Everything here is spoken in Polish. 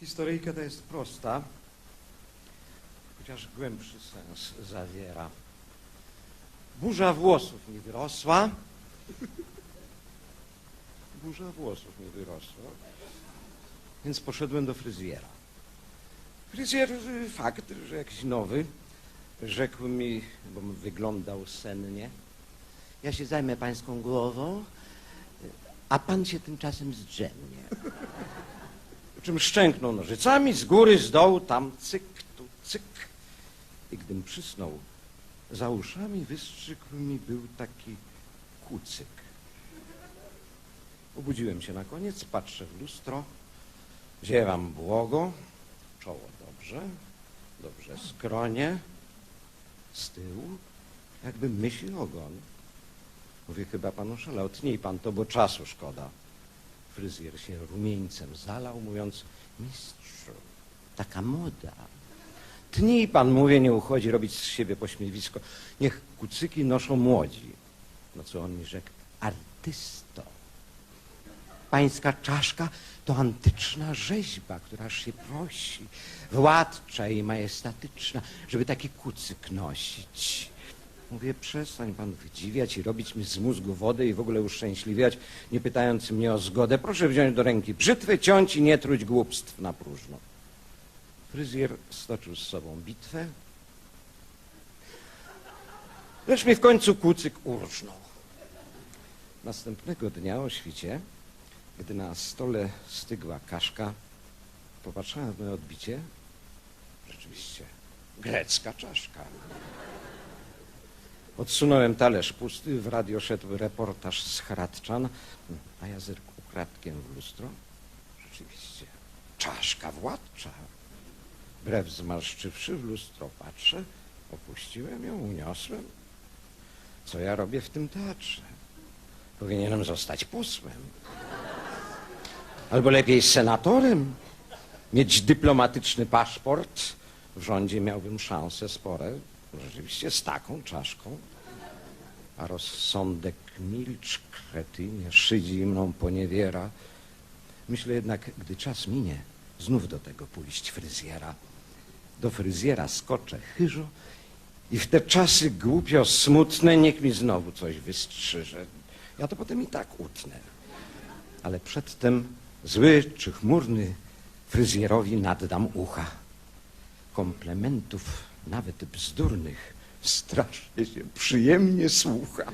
Historyjka ta jest prosta, chociaż głębszy sens zawiera. Burza włosów mi wyrosła. Burza włosów mi wyrosła. Więc poszedłem do fryzjera. Fryzjer, fakt, że jakiś nowy, rzekł mi, bo wyglądał sennie, ja się zajmę pańską głową, a pan się tymczasem zdrzemnie. Czym szczęknął nożycami z góry, z dołu, tam cyk, tu cyk. I gdym przysnął, za uszami wystrzykł mi był taki kucyk. Obudziłem się na koniec, patrzę w lustro, ziewam błogo, czoło dobrze, dobrze skronie, z tyłu, jakby myśli ogon. Mówię, chyba pan oszalał, tnij pan to, bo czasu szkoda. Fryzjer się rumieńcem zalał, mówiąc, mistrzu, taka moda. Tnij pan, mówię, nie uchodzi robić z siebie pośmiewisko. Niech kucyki noszą młodzi. No co on mi rzekł? Artysto. Pańska czaszka to antyczna rzeźba, która się prosi, władcza i majestatyczna, żeby taki kucyk nosić. Mówię, przestań pan wydziwiać i robić mi z mózgu wodę i w ogóle uszczęśliwiać, nie pytając mnie o zgodę. Proszę wziąć do ręki brzytwę, ciąć i nie truć głupstw na próżno. Fryzjer stoczył z sobą bitwę, lecz mi w końcu kucyk urżnął. Następnego dnia o świcie, gdy na stole stygła kaszka, popatrzyłem moje odbicie. Rzeczywiście, grecka czaszka. Odsunąłem talerz pusty, w radio szedł reportaż z Hradczan, a ja zerkł ukradkiem w lustro. Rzeczywiście, czaszka władcza. Brew zmarszczywszy w lustro patrzę, opuściłem ją, uniosłem. Co ja robię w tym teatrze? Powinienem zostać posłem. Albo lepiej senatorem. Mieć dyplomatyczny paszport. W rządzie miałbym szanse spore. Rzeczywiście z taką czaszką. A rozsądek milcz, kretynie, szydzi mną poniewiera. Myślę jednak, gdy czas minie, znów do tego pójść fryzjera. Do fryzjera skoczę chyżo i w te czasy głupio smutne niech mi znowu coś wystrzyże. Ja to potem i tak utnę. Ale przedtem zły czy chmurny fryzjerowi naddam ucha. Komplementów, nawet bzdurnych, strasznie się przyjemnie słucha.